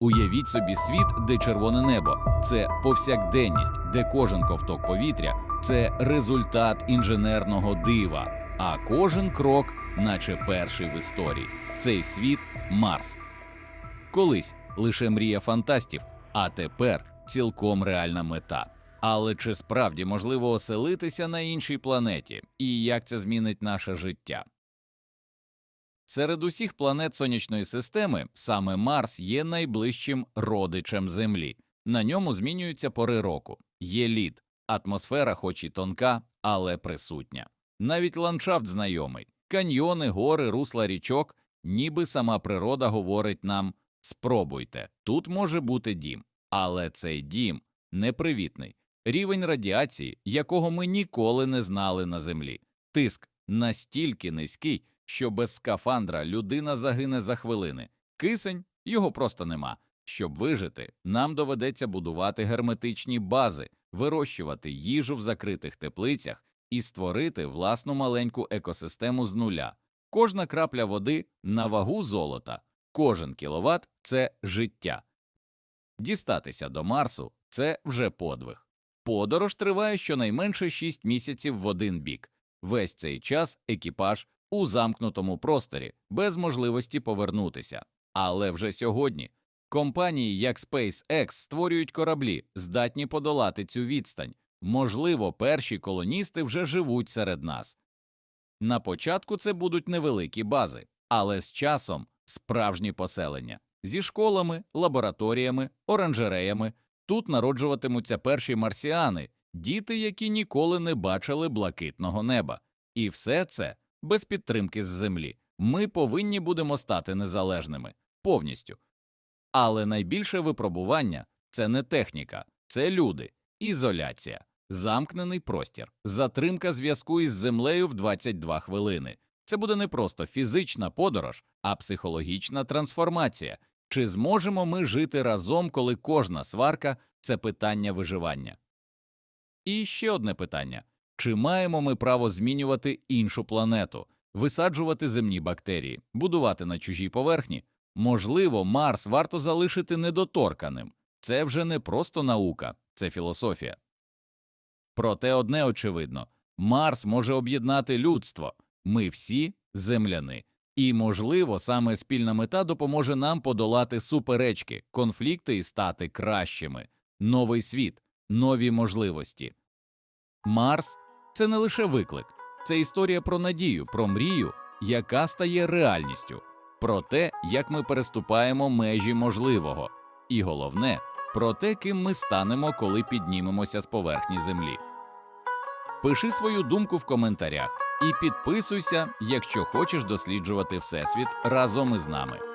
Уявіть собі світ, де червоне небо це повсякденність, де кожен ковток повітря це результат інженерного дива, а кожен крок, наче перший в історії. Цей світ Марс. Колись лише мрія фантастів, а тепер цілком реальна мета. Але чи справді можливо оселитися на іншій планеті, і як це змінить наше життя? Серед усіх планет сонячної системи саме Марс є найближчим родичем Землі. На ньому змінюються пори року. Є лід, атмосфера, хоч і тонка, але присутня. Навіть ландшафт знайомий, каньйони, гори, русла річок, ніби сама природа говорить нам спробуйте, тут може бути дім, але цей дім непривітний. Рівень радіації, якого ми ніколи не знали на землі. Тиск настільки низький, що без скафандра людина загине за хвилини. Кисень його просто нема. Щоб вижити, нам доведеться будувати герметичні бази, вирощувати їжу в закритих теплицях і створити власну маленьку екосистему з нуля. Кожна крапля води на вагу золота, кожен кіловат це життя. Дістатися до Марсу це вже подвиг. Подорож триває щонайменше 6 місяців в один бік. Весь цей час екіпаж у замкнутому просторі, без можливості повернутися. Але вже сьогодні компанії, як SpaceX, створюють кораблі, здатні подолати цю відстань. Можливо, перші колоністи вже живуть серед нас. На початку це будуть невеликі бази, але з часом справжні поселення зі школами, лабораторіями, оранжереями. Тут народжуватимуться перші марсіани, діти, які ніколи не бачили блакитного неба. І все це без підтримки з землі. Ми повинні будемо стати незалежними повністю. Але найбільше випробування це не техніка, це люди, ізоляція, замкнений простір, затримка зв'язку із землею в 22 хвилини. Це буде не просто фізична подорож, а психологічна трансформація. Чи зможемо ми жити разом, коли кожна сварка це питання виживання? І ще одне питання чи маємо ми право змінювати іншу планету, висаджувати земні бактерії, будувати на чужій поверхні? Можливо, Марс варто залишити недоторканим. Це вже не просто наука, це філософія. Проте одне очевидно Марс може об'єднати людство. Ми всі земляни. І, можливо, саме спільна мета допоможе нам подолати суперечки, конфлікти і стати кращими, новий світ, нові можливості. Марс це не лише виклик, це історія про надію, про мрію, яка стає реальністю, про те, як ми переступаємо межі можливого, і головне, про те, ким ми станемо, коли піднімемося з поверхні землі. Пиши свою думку в коментарях і підписуйся, якщо хочеш досліджувати Всесвіт разом із нами.